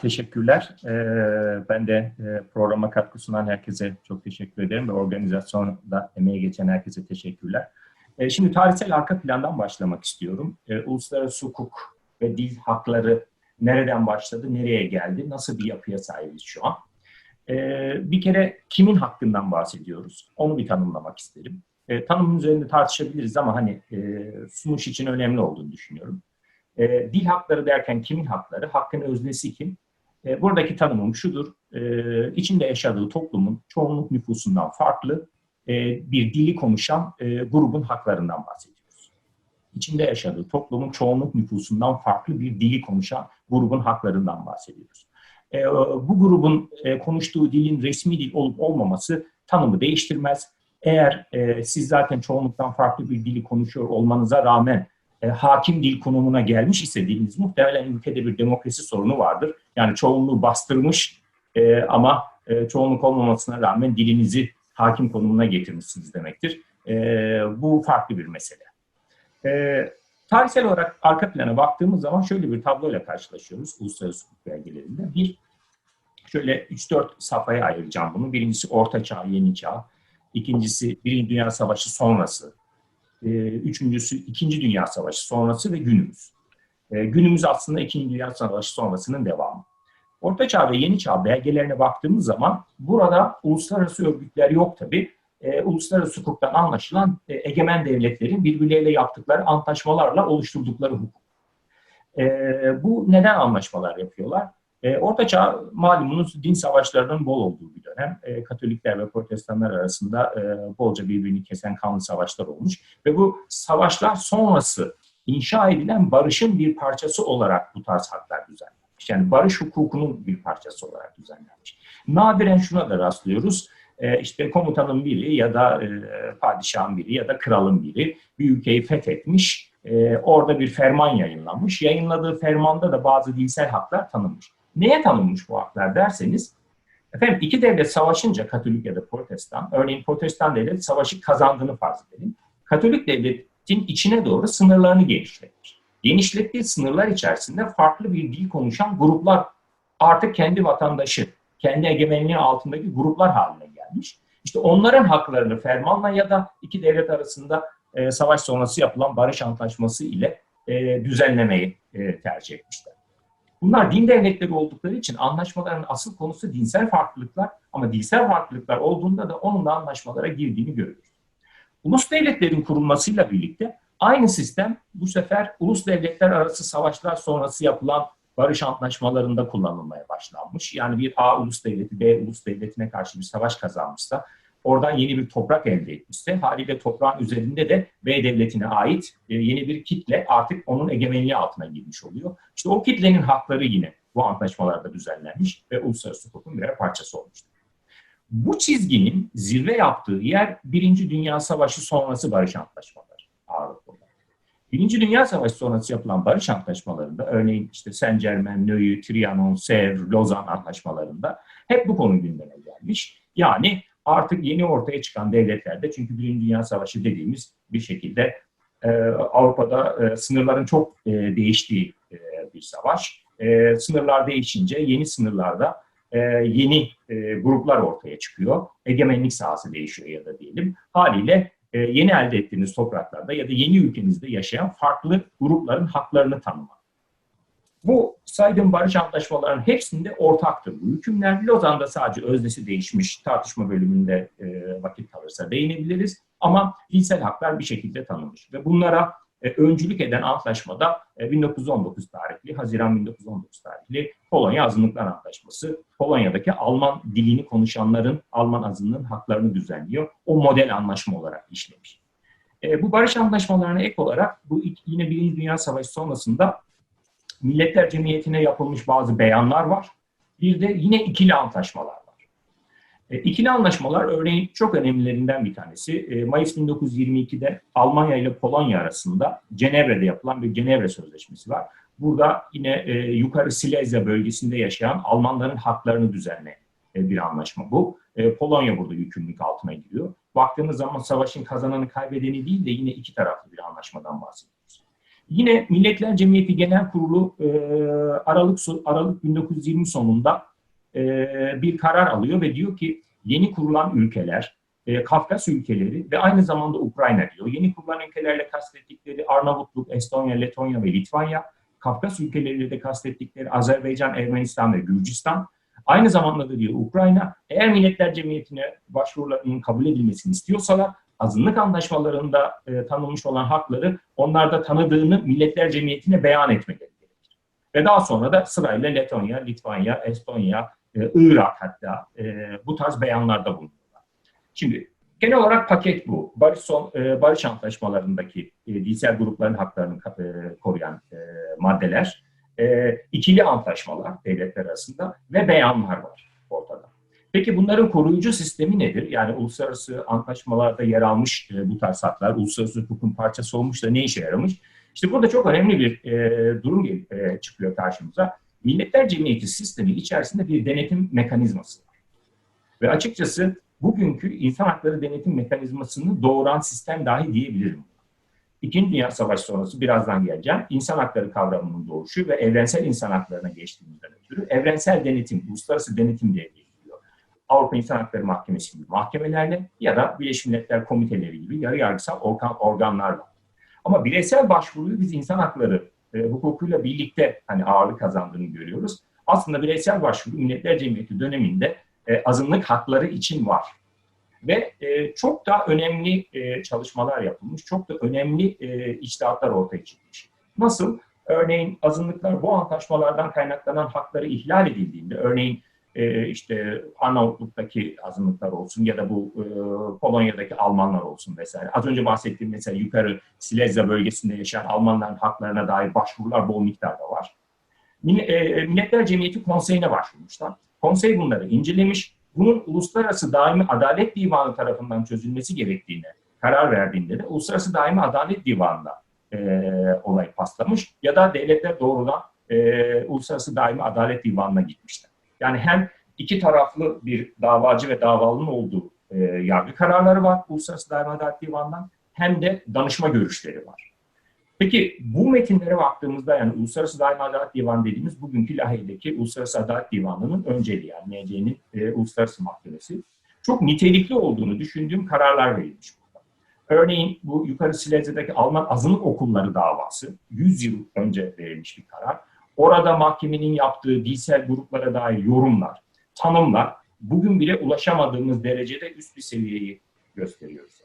teşekkürler. Ee, ben de e, programa katkı sunan herkese çok teşekkür ederim ve organizasyonda emeği geçen herkese teşekkürler. Ee, şimdi tarihsel arka plandan başlamak istiyorum. Ee, uluslararası hukuk ve dil hakları nereden başladı, nereye geldi, nasıl bir yapıya sahibiz şu an? Bir kere kimin hakkından bahsediyoruz? Onu bir tanımlamak isterim. Tanımın üzerinde tartışabiliriz ama hani e, sunuş için önemli olduğunu düşünüyorum. E, dil hakları derken kimin hakları? Hakkın öznesi kim? E, buradaki tanımım şudur. E, içinde yaşadığı toplumun çoğunluk nüfusundan farklı e, bir dili konuşan e, grubun haklarından bahsediyoruz. İçinde yaşadığı toplumun çoğunluk nüfusundan farklı bir dili konuşan grubun haklarından bahsediyoruz. E, bu grubun e, konuştuğu dilin resmi dil olup olmaması tanımı değiştirmez. Eğer e, siz zaten çoğunluktan farklı bir dili konuşuyor olmanıza rağmen e, hakim dil konumuna gelmiş ise diliniz muhtemelen ülkede bir demokrasi sorunu vardır. Yani çoğunluğu bastırmış e, ama e, çoğunluk olmamasına rağmen dilinizi hakim konumuna getirmişsiniz demektir. Bu farklı bir mesele. Tarihsel olarak arka plana baktığımız zaman şöyle bir tabloyla karşılaşıyoruz uluslararası hukuk belgelerinde. Bir, şöyle 3-4 safhaya ayıracağım bunu. Birincisi Orta Çağ, Yeni Çağ. İkincisi Birinci Dünya Savaşı sonrası üçüncüsü İkinci Dünya Savaşı sonrası ve günümüz. E, günümüz aslında İkinci Dünya Savaşı sonrasının devamı. Orta Çağ ve Yeni Çağ belgelerine baktığımız zaman burada uluslararası örgütler yok tabi. E, uluslararası hukuktan anlaşılan e, egemen devletlerin birbirleriyle yaptıkları antlaşmalarla oluşturdukları hukuk. E, bu neden anlaşmalar yapıyorlar? E, Orta Çağ malumunuz din savaşlarının bol olduğu bir dönem. E, Katolikler ve Protestanlar arasında e, bolca birbirini kesen kanlı savaşlar olmuş. Ve bu savaşlar sonrası inşa edilen barışın bir parçası olarak bu tarz haklar düzenlenmiş. Yani barış hukukunun bir parçası olarak düzenlenmiş. Nadiren şuna da rastlıyoruz. E, işte komutanın biri ya da e, padişahın biri ya da kralın biri bir ülkeyi fethetmiş. E, orada bir ferman yayınlanmış. Yayınladığı fermanda da bazı dilsel haklar tanınmış. Neye tanınmış bu haklar derseniz, efendim iki devlet savaşınca Katolik ya da Protestan, örneğin Protestan devlet savaşı kazandığını farz edelim. Katolik devletin içine doğru sınırlarını genişletmiş. Genişlettiği sınırlar içerisinde farklı bir dil konuşan gruplar artık kendi vatandaşı, kendi egemenliği altındaki gruplar haline gelmiş. İşte onların haklarını fermanla ya da iki devlet arasında e, savaş sonrası yapılan barış antlaşması ile e, düzenlemeyi e, tercih etmişler. Bunlar din devletleri oldukları için anlaşmaların asıl konusu dinsel farklılıklar ama dinsel farklılıklar olduğunda da onun da anlaşmalara girdiğini görüyoruz. Ulus devletlerin kurulmasıyla birlikte aynı sistem bu sefer ulus devletler arası savaşlar sonrası yapılan barış antlaşmalarında kullanılmaya başlanmış. Yani bir A ulus devleti B ulus devletine karşı bir savaş kazanmışsa oradan yeni bir toprak elde etmişse haliyle toprağın üzerinde de B devletine ait e, yeni bir kitle artık onun egemenliği altına girmiş oluyor. İşte o kitlenin hakları yine bu antlaşmalarda düzenlenmiş ve uluslararası hukukun birer parçası olmuştur. Bu çizginin zirve yaptığı yer Birinci Dünya Savaşı sonrası barış antlaşmaları ağırlıklı. Birinci Dünya Savaşı sonrası yapılan barış antlaşmalarında örneğin işte Saint Germain, Neuilly, Trianon, Sèvres, Lozan antlaşmalarında hep bu konu gündeme gelmiş. Yani artık yeni ortaya çıkan devletlerde çünkü Birinci Dünya Savaşı dediğimiz bir şekilde e, Avrupa'da e, sınırların çok e, değiştiği e, bir savaş. E, sınırlar değişince yeni sınırlarda e, yeni e, gruplar ortaya çıkıyor. Egemenlik sahası değişiyor ya da diyelim. Haliyle e, yeni elde ettiğiniz topraklarda ya da yeni ülkenizde yaşayan farklı grupların haklarını tanımak. Bu saydığım barış antlaşmalarının hepsinde ortaktır bu hükümler. Lozan'da sadece öznesi değişmiş tartışma bölümünde e, vakit kalırsa değinebiliriz. Ama dinsel haklar bir şekilde tanınmış. Ve bunlara e, öncülük eden antlaşmada e, 1919 tarihli, Haziran 1919 tarihli Polonya Azınlıklar Antlaşması. Polonya'daki Alman dilini konuşanların, Alman azınlığın haklarını düzenliyor. O model anlaşma olarak işlemiş. E, bu barış antlaşmalarına ek olarak bu yine Birinci Dünya Savaşı sonrasında Milletler Cemiyeti'ne yapılmış bazı beyanlar var. Bir de yine ikili antlaşmalar var. E, ikili anlaşmalar örneğin çok önemlilerinden bir tanesi. E, Mayıs 1922'de Almanya ile Polonya arasında Cenevre'de yapılan bir Cenevre Sözleşmesi var. Burada yine e, yukarı Silezya bölgesinde yaşayan Almanların haklarını düzenleyen e, bir anlaşma bu. E, Polonya burada yükümlülük altına giriyor. Baktığımız zaman savaşın kazananı kaybedeni değil de yine iki taraflı bir anlaşmadan bahsediyoruz. Yine Milletler Cemiyeti Genel Kurulu e, Aralık Aralık 1920 sonunda e, bir karar alıyor ve diyor ki yeni kurulan ülkeler, e, Kafkas ülkeleri ve aynı zamanda Ukrayna diyor. Yeni kurulan ülkelerle kastettikleri Arnavutluk, Estonya, Letonya ve Litvanya, Kafkas ülkeleriyle de kastettikleri Azerbaycan, Ermenistan ve Gürcistan. Aynı zamanda da diyor Ukrayna, eğer Milletler Cemiyeti'ne başvurularının kabul edilmesini istiyorsalar azınlık anlaşmalarında e, tanınmış olan hakları onlarda tanıdığını Milletler Cemiyeti'ne beyan etmeleri gerekir. Ve daha sonra da sırayla Letonya, Litvanya, Estonya, e, Irak hatta e, bu tarz beyanlarda bulunuyorlar. Şimdi genel olarak paket bu. Barış, son, e, barış antlaşmalarındaki e, dilsel grupların haklarını e, koruyan e, maddeler, e, ikili antlaşmalar devletler arasında ve beyanlar var ortada. Peki bunların koruyucu sistemi nedir? Yani uluslararası antlaşmalarda yer almış e, bu tarz haklar, uluslararası hukukun parçası olmuş da ne işe yaramış? İşte burada çok önemli bir e, durum e, çıkıyor karşımıza. Milletler Cemiyeti sistemi içerisinde bir denetim mekanizması var. Ve açıkçası bugünkü insan hakları denetim mekanizmasını doğuran sistem dahi diyebilirim. İkinci Dünya Savaşı sonrası birazdan geleceğim. İnsan hakları kavramının doğuşu ve evrensel insan haklarına geçtiğimizden ötürü evrensel denetim, uluslararası denetim diye Avrupa İnsan Hakları Mahkemesi gibi mahkemelerle ya da Birleşmiş Milletler komiteleri gibi yarı yargısal organ, organlarla. Ama bireysel başvuruyu biz insan hakları e, hukukuyla birlikte hani ağırlık kazandığını görüyoruz. Aslında bireysel başvuru Milletler Cemiyeti döneminde e, azınlık hakları için var. Ve e, çok da önemli e, çalışmalar yapılmış, çok da önemli e, içtihatlar ortaya çıkmış. Nasıl? Örneğin azınlıklar bu antlaşmalardan kaynaklanan hakları ihlal edildiğinde, örneğin e, işte Arnavutluk'taki azınlıklar olsun ya da bu e, Polonya'daki Almanlar olsun vesaire. Az önce bahsettiğim mesela yukarı Silezya bölgesinde yaşayan Almanların haklarına dair başvurular bol miktarda var. E, Milletler Cemiyeti Konseyi'ne başvurmuşlar. Konsey bunları incelemiş. Bunun Uluslararası Daimi Adalet Divanı tarafından çözülmesi gerektiğine karar verdiğinde de Uluslararası Daimi Adalet Divanı'na e, olay paslamış ya da devletler doğrudan e, Uluslararası Daimi Adalet Divanı'na gitmişler. Yani hem iki taraflı bir davacı ve davalının olduğu e, yargı kararları var Uluslararası Daima Adalet Divanı'ndan hem de danışma görüşleri var. Peki bu metinlere baktığımızda yani Uluslararası Daima Adalet Divanı dediğimiz bugünkü Lahey'deki Uluslararası Adalet Divanı'nın önceliği yani MC'nin e, Uluslararası Mahkemesi çok nitelikli olduğunu düşündüğüm kararlar verilmiş burada. Örneğin bu yukarı Silezya'daki Alman azınlık okulları davası 100 yıl önce verilmiş bir karar. Orada mahkemenin yaptığı dilsel gruplara dair yorumlar, tanımlar bugün bile ulaşamadığımız derecede üst bir seviyeyi gösteriyoruz.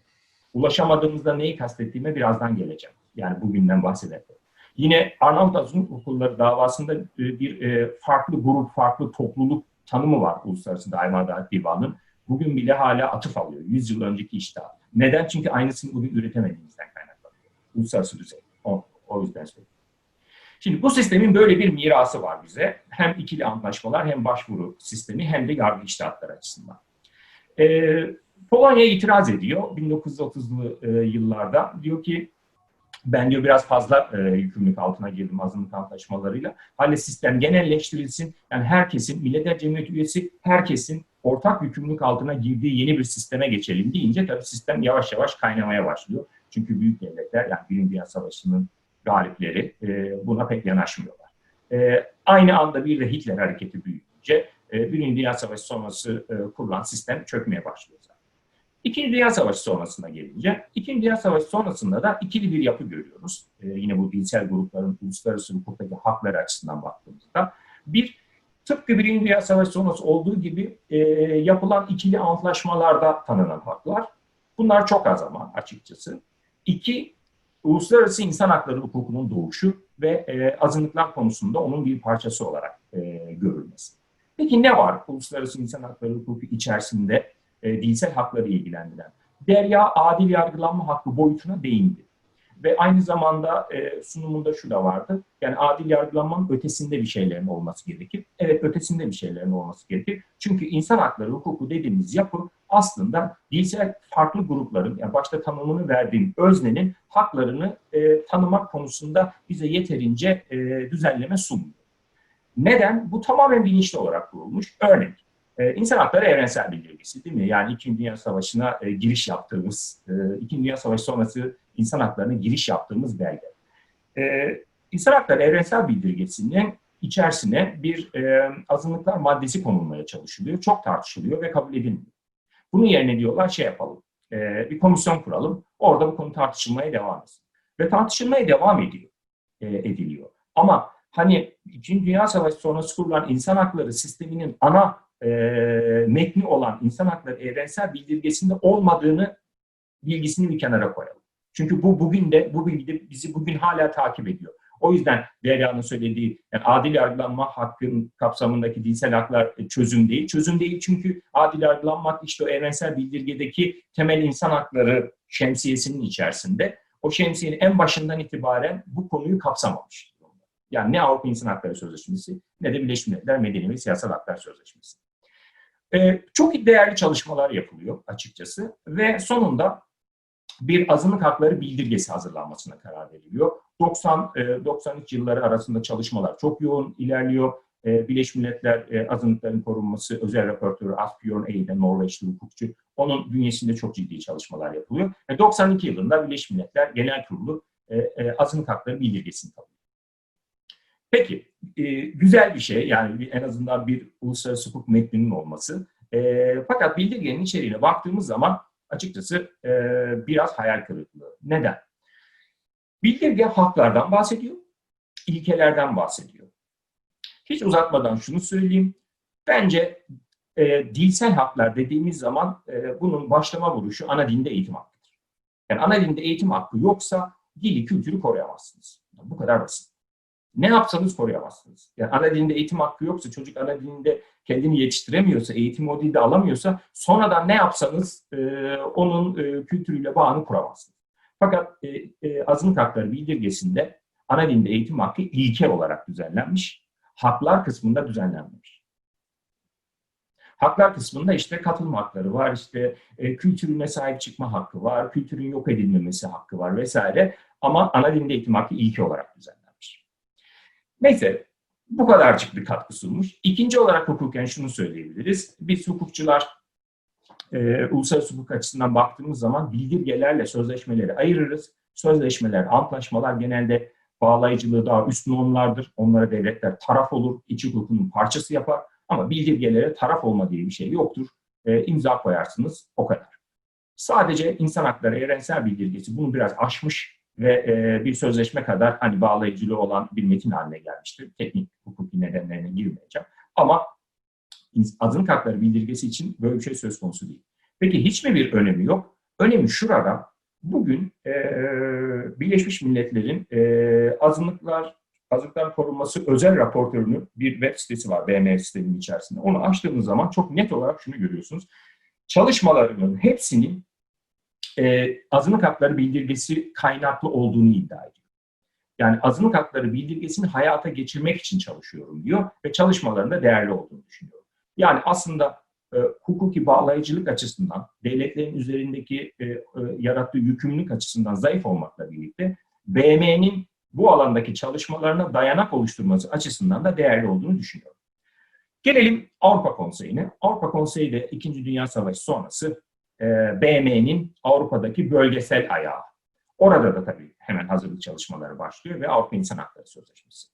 Ulaşamadığımızda neyi kastettiğime birazdan geleceğim. Yani bugünden bahsederken. Yine Arnavut Azınlık Okulları davasında e, bir e, farklı grup, farklı topluluk tanımı var Uluslararası Daima Adalet Divanı'nın. Bugün bile hala atıf alıyor. 100 yıl önceki iştahat. Neden? Çünkü aynısını bugün üretemediğimizden kaynaklanıyor. Uluslararası düzey. O, o yüzden söylüyorum. Şimdi bu sistemin böyle bir mirası var bize. Hem ikili antlaşmalar hem başvuru sistemi hem de yargı iştahatları açısından. Ee, Polonya itiraz ediyor 1930'lu e, yıllarda. Diyor ki ben diyor biraz fazla e, yükümlülük altına girdim azınlık antlaşmalarıyla. Hale sistem genelleştirilsin. Yani herkesin, Milletler Cemiyeti üyesi herkesin ortak yükümlülük altına girdiği yeni bir sisteme geçelim deyince tabii sistem yavaş yavaş kaynamaya başlıyor. Çünkü büyük devletler yani Birinci Dünya Savaşı'nın galipleri e, buna pek yanaşmıyorlar. E, aynı anda bir de Hitler hareketi büyüyünce e, Birinci Dünya Savaşı sonrası e, kurulan sistem çökmeye başlıyor zaten. İkinci Dünya Savaşı sonrasına gelince, İkinci Dünya Savaşı sonrasında da ikili bir yapı görüyoruz. E, yine bu dinsel grupların uluslararası hukuktaki hakları açısından baktığımızda. Bir, tıpkı Birinci Dünya Savaşı sonrası olduğu gibi e, yapılan ikili antlaşmalarda tanınan haklar. Bunlar çok az ama açıkçası. İki, uluslararası insan hakları hukukunun doğuşu ve e, azınlıklar konusunda onun bir parçası olarak e, görülmesi. Peki ne var uluslararası insan hakları hukuku içerisinde e, dinsel hakları ilgilendiren? Derya adil yargılanma hakkı boyutuna değindi. Ve aynı zamanda e, sunumunda şu da vardı. Yani adil yargılanmanın ötesinde bir şeylerin olması gerekir. Evet ötesinde bir şeylerin olması gerekir. Çünkü insan hakları hukuku dediğimiz yapı aslında dilsel farklı grupların, yani başta tanımını verdiğim öznenin haklarını e, tanımak konusunda bize yeterince e, düzenleme sunmuyor. Neden? Bu tamamen bilinçli olarak kurulmuş. Örnek, e, insan hakları evrensel bir bilgisi değil mi? Yani İkinci Dünya Savaşı'na e, giriş yaptığımız, e, İkinci Dünya Savaşı sonrası insan haklarına giriş yaptığımız belge. E, İnsan Hakları Evrensel Bildirgesi'nin içerisine bir e, azınlıklar maddesi konulmaya çalışılıyor. Çok tartışılıyor ve kabul edilmiyor. Bunun yerine diyorlar şey yapalım, e, bir komisyon kuralım, orada bu konu tartışılmaya devam etsin. Ve tartışılmaya devam ediyor, e, ediliyor. Ama hani İkinci Dünya Savaşı sonrası kurulan insan hakları sisteminin ana e, metni olan insan hakları evrensel bildirgesinde olmadığını bilgisini bir kenara koyalım. Çünkü bu bugün de bu bilgi de bizi bugün hala takip ediyor. O yüzden Derya'nın söylediği yani adil yargılanma hakkın kapsamındaki dinsel haklar e, çözüm değil. Çözüm değil çünkü adil yargılanmak işte o evrensel bildirgedeki temel insan hakları şemsiyesinin içerisinde. O şemsiyenin en başından itibaren bu konuyu kapsamamış. Yani ne Avrupa İnsan Hakları Sözleşmesi ne de Birleşmiş Milletler Medeni ve Siyasal Haklar Sözleşmesi. Ee, çok değerli çalışmalar yapılıyor açıkçası ve sonunda bir azınlık hakları bildirgesi hazırlanmasına karar veriliyor. 90-93 e, yılları arasında çalışmalar çok yoğun ilerliyor. E, Birleşmiş Milletler e, Azınlıkların Korunması Özel Raportörü Asbjörn Eide, Norveçli hukukçu, onun bünyesinde çok ciddi çalışmalar yapılıyor. 92 yılında Birleşmiş Milletler Genel Kurulu azınlık hakları bildirgesini kabul Peki, güzel bir şey yani en azından bir uluslararası hukuk metninin olması. Fakat bildirgenin içeriğine baktığımız zaman açıkçası biraz hayal kırıklığı. Neden? Bildirge haklardan bahsediyor, ilkelerden bahsediyor. Hiç uzatmadan şunu söyleyeyim. Bence e, dilsel haklar dediğimiz zaman e, bunun başlama vuruşu ana dinde eğitim hakkıdır. Yani ana dinde eğitim hakkı yoksa dili, kültürü koruyamazsınız. Bu kadar basit. Ne yapsanız koruyamazsınız. Yani ana dilinde eğitim hakkı yoksa, çocuk ana dilinde kendini yetiştiremiyorsa, eğitim o dilde alamıyorsa sonradan ne yapsanız e, onun e, kültürüyle bağını kuramazsınız. Fakat e, e, azınlık hakları bildirgesinde ana dilde eğitim hakkı ilke olarak düzenlenmiş. Haklar kısmında düzenlenmemiş. Haklar kısmında işte katılma hakları var, işte e, kültürüne sahip çıkma hakkı var, kültürün yok edilmemesi hakkı var vesaire. Ama ana dilde eğitim hakkı ilke olarak düzenlenmiş. Neyse bu kadarcık bir katkı sunmuş. İkinci olarak hukuken şunu söyleyebiliriz. Biz hukukçular e, uluslararası hukuk açısından baktığımız zaman bildirgelerle sözleşmeleri ayırırız. Sözleşmeler, antlaşmalar genelde bağlayıcılığı daha üst normlardır. Onlara devletler taraf olur, iç hukukunun parçası yapar. Ama bildirgelere taraf olma diye bir şey yoktur. E, imza koyarsınız, o kadar. Sadece insan hakları evrensel bildirgesi bunu biraz aşmış ve e, bir sözleşme kadar hani bağlayıcılığı olan bir metin haline gelmiştir. Teknik hukuki nedenlerine girmeyeceğim. Ama azınlık hakları bildirgesi için böyle bir şey söz konusu değil. Peki hiç mi bir önemi yok? Önemi şurada. Bugün e, Birleşmiş Milletler'in e, azınlıklar azınlıklar korunması özel raportörünün bir web sitesi var BM sisteminin içerisinde. Onu açtığınız zaman çok net olarak şunu görüyorsunuz. Çalışmalarının hepsinin e, azınlık hakları bildirgesi kaynaklı olduğunu iddia ediyor. Yani azınlık hakları bildirgesini hayata geçirmek için çalışıyorum diyor ve çalışmalarında değerli olduğunu düşünüyorum. Yani aslında e, hukuki bağlayıcılık açısından, devletlerin üzerindeki e, e, yarattığı yükümlülük açısından zayıf olmakla birlikte BM'nin bu alandaki çalışmalarına dayanak oluşturması açısından da değerli olduğunu düşünüyorum. Gelelim Avrupa Konseyi'ne. Avrupa Konseyi de İkinci Dünya Savaşı sonrası e, BM'nin Avrupa'daki bölgesel ayağı. Orada da tabii hemen hazırlık çalışmaları başlıyor ve Avrupa İnsan Hakları Sözleşmesi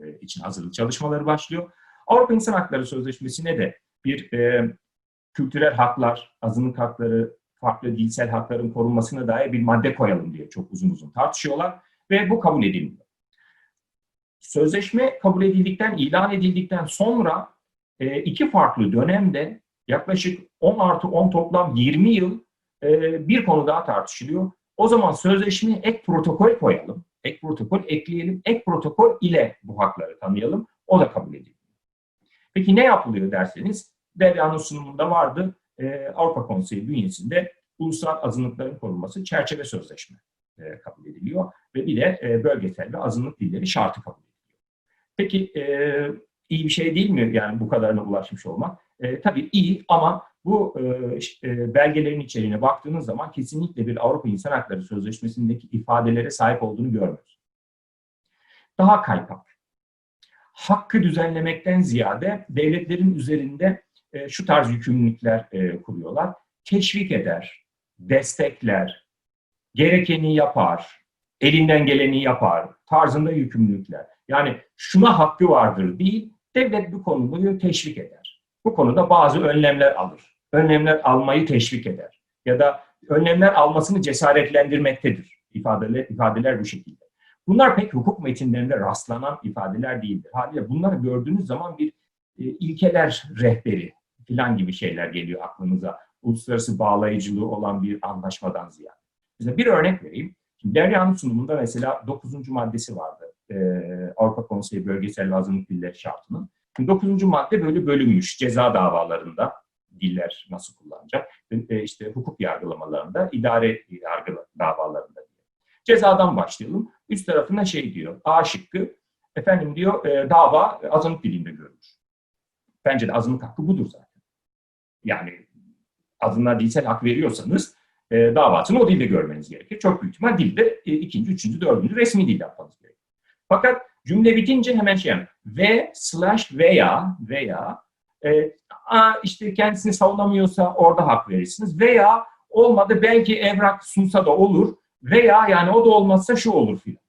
e, için hazırlık çalışmaları başlıyor. Avrupa İnsan Hakları Sözleşmesi'ne de bir e, kültürel haklar, azınlık hakları, farklı dilsel hakların korunmasına dair bir madde koyalım diye çok uzun uzun tartışıyorlar ve bu kabul edilmiyor. Sözleşme kabul edildikten, ilan edildikten sonra e, iki farklı dönemde yaklaşık 10 artı 10 toplam 20 yıl e, bir konu daha tartışılıyor. O zaman sözleşmeye ek protokol koyalım, ek protokol ekleyelim, ek protokol ile bu hakları tanıyalım. O da kabul edilmiyor. Peki ne yapılıyor derseniz, Derya'nın sunumunda vardı. E, Avrupa Konseyi bünyesinde ulusal azınlıkların korunması çerçeve sözleşme e, kabul ediliyor ve bir de e, bölgesel ve azınlık dilleri şartı kabul ediliyor. Peki e, iyi bir şey değil mi yani bu kadarına ulaşmış olmak? E, tabii iyi ama bu e, e, belgelerin içeriğine baktığınız zaman kesinlikle bir Avrupa İnsan Hakları Sözleşmesi'ndeki ifadelere sahip olduğunu görmüyoruz. Daha kaypak hakkı düzenlemekten ziyade devletlerin üzerinde e, şu tarz yükümlülükler e, kuruyorlar. Teşvik eder, destekler, gerekeni yapar, elinden geleni yapar tarzında yükümlülükler. Yani şuna hakkı vardır değil, devlet bu konuyu teşvik eder. Bu konuda bazı önlemler alır. Önlemler almayı teşvik eder. Ya da önlemler almasını cesaretlendirmektedir. İfadeler, ifadeler bu şekilde. Bunlar pek hukuk metinlerinde rastlanan ifadeler değildir. Haliyle bunları gördüğünüz zaman bir e, ilkeler rehberi falan gibi şeyler geliyor aklınıza. Uluslararası bağlayıcılığı olan bir anlaşmadan ziyade. Size bir örnek vereyim. Şimdi Derya'nın sunumunda mesela 9. maddesi vardı. E, Avrupa Konseyi Bölgesel Azınlık Dilleri Şartı'nın. 9. madde böyle bölünmüş ceza davalarında diller nasıl kullanacak? E, işte hukuk yargılamalarında, idare yargı davalarında. Cezadan başlayalım. Üst tarafında şey diyor, A şıkkı, efendim diyor, e, dava azınlık dilinde görülür. Bence de azınlık hakkı budur zaten. Yani azınlığa dilsel hak veriyorsanız e, davasını o dilde görmeniz gerekir. Çok büyük ihtimal dilde e, ikinci, üçüncü, dördüncü resmi dil yapmanız gerekir. Fakat cümle bitince hemen şey yani ve slash veya veya e, a, işte kendisini savunamıyorsa orada hak verirsiniz veya olmadı belki evrak sunsa da olur veya yani o da olmazsa şu olur filan.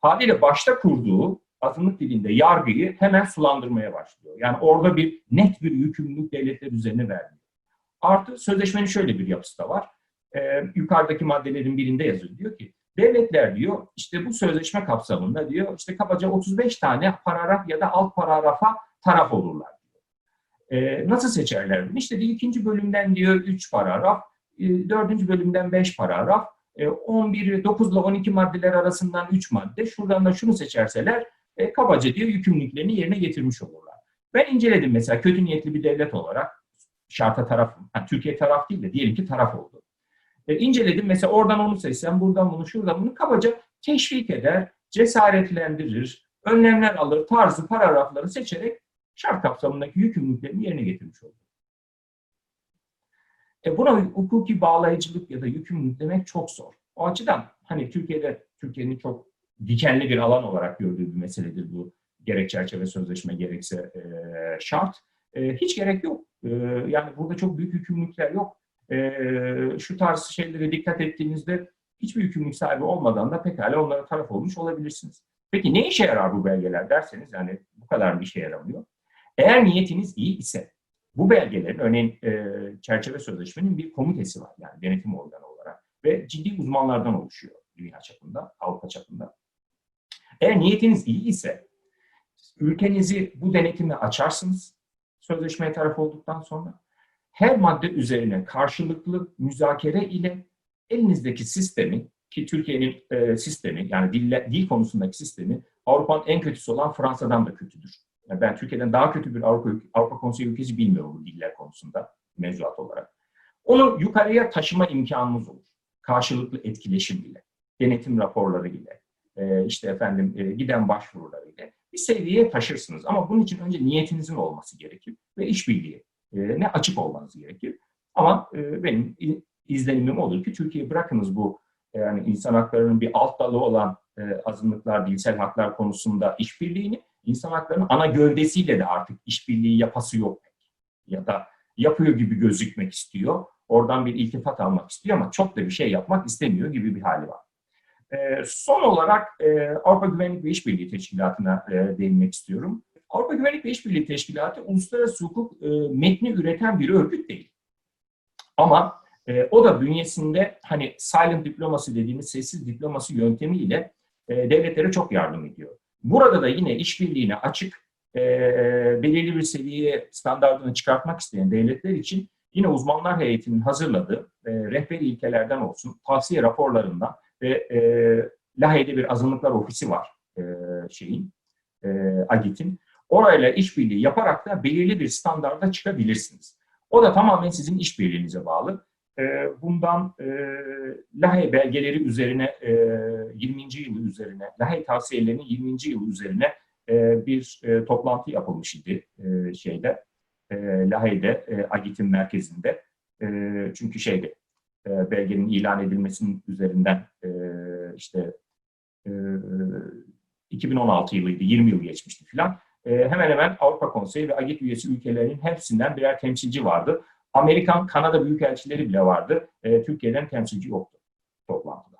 Haliyle başta kurduğu azınlık dilinde yargıyı hemen sulandırmaya başlıyor. Yani orada bir net bir yükümlülük devletler üzerine vermiyor. Artı sözleşmenin şöyle bir yapısı da var. Ee, yukarıdaki maddelerin birinde yazıyor. Diyor ki devletler diyor işte bu sözleşme kapsamında diyor işte kabaca 35 tane paragraf ya da alt paragrafa taraf olurlar. Ee, nasıl seçerler? İşte diyor, ikinci bölümden diyor 3 paragraf, e, dördüncü bölümden 5 paragraf, 11, 9 ile 12 maddeler arasından 3 madde. Şuradan da şunu seçerseler e, kabaca diyor yükümlülüklerini yerine getirmiş olurlar. Ben inceledim mesela kötü niyetli bir devlet olarak şarta taraf, yani Türkiye taraf değil de diyelim ki taraf oldu. E, inceledim mesela oradan onu seçsem, buradan bunu, şuradan bunu kabaca teşvik eder, cesaretlendirir, önlemler alır, tarzı paragrafları seçerek şart kapsamındaki yükümlülüklerini yerine getirmiş olur. E buna hukuki bağlayıcılık ya da yükümlülük demek çok zor. O açıdan hani Türkiye'de Türkiye'nin çok dikenli bir alan olarak gördüğü bir meseledir bu. Gerek çerçeve sözleşme gerekse e, şart. E, hiç gerek yok. E, yani burada çok büyük yükümlülükler yok. E, şu tarz şeylere dikkat ettiğinizde hiçbir yükümlülük sahibi olmadan da pekala onlara taraf olmuş olabilirsiniz. Peki ne işe yarar bu belgeler derseniz yani bu kadar bir işe yaramıyor. Eğer niyetiniz iyi ise bu belgelerin örneğin e, çerçeve sözleşmenin bir komitesi var yani denetim organı olarak ve ciddi uzmanlardan oluşuyor dünya çapında, Avrupa çapında. Eğer niyetiniz iyi ise ülkenizi bu denetime açarsınız sözleşmeye taraf olduktan sonra. Her madde üzerine karşılıklı müzakere ile elinizdeki sistemi ki Türkiye'nin e, sistemi yani dille, dil konusundaki sistemi Avrupa'nın en kötüsü olan Fransa'dan da kötüdür. Yani ben Türkiye'den daha kötü bir Avrupa, Avrupa Konseyi ülkesi bilmiyorum bu diller konusunda mevzuat olarak. Onu yukarıya taşıma imkanımız olur. Karşılıklı etkileşim ile, denetim raporları ile, e, işte efendim e, giden başvuruları ile bir seviyeye taşırsınız. Ama bunun için önce niyetinizin olması gerekir ve işbirliği ne açık olmanız gerekir. Ama benim izlenimim olur ki Türkiye bırakınız bu yani insan haklarının bir alt dalı olan azınlıklar, dilsel haklar konusunda işbirliğini insan haklarının ana gövdesiyle de artık işbirliği yapası yok. Ya da yapıyor gibi gözükmek istiyor. Oradan bir iltifat almak istiyor ama çok da bir şey yapmak istemiyor gibi bir hali var. E, son olarak e, Avrupa Güvenlik ve İşbirliği Teşkilatı'na e, değinmek istiyorum. Avrupa Güvenlik ve İşbirliği Teşkilatı uluslararası hukuk e, metni üreten bir örgüt değil. Ama e, o da bünyesinde hani silent diplomasi dediğimiz sessiz diplomasi yöntemiyle e, devletlere çok yardım ediyor. Burada da yine işbirliğine açık, e, belirli bir seviyeye standartını çıkartmak isteyen devletler için yine uzmanlar heyetinin hazırladığı e, rehberi ilkelerden olsun, tavsiye raporlarından ve e, Lahey'de bir azınlıklar ofisi var e, şeyin, e, AGİT'in. Orayla işbirliği yaparak da belirli bir standarda çıkabilirsiniz. O da tamamen sizin işbirliğinize bağlı. E, bundan e, Lahey belgeleri üzerine e, 20. yılı üzerine, Lahey tavsiyelerinin 20. yılı üzerine e, bir e, toplantı yapılmış idi e, şeyde, e, Lahey'de, e, AGİT'in merkezinde. E, çünkü şeyde, e, belgenin ilan edilmesinin üzerinden e, işte e, 2016 yılıydı, 20 yıl geçmişti filan. E, hemen hemen Avrupa Konseyi ve AGİT üyesi ülkelerinin hepsinden birer temsilci vardı. Amerikan, Kanada büyükelçileri bile vardı. E, Türkiye'den temsilci yoktu toplantıda.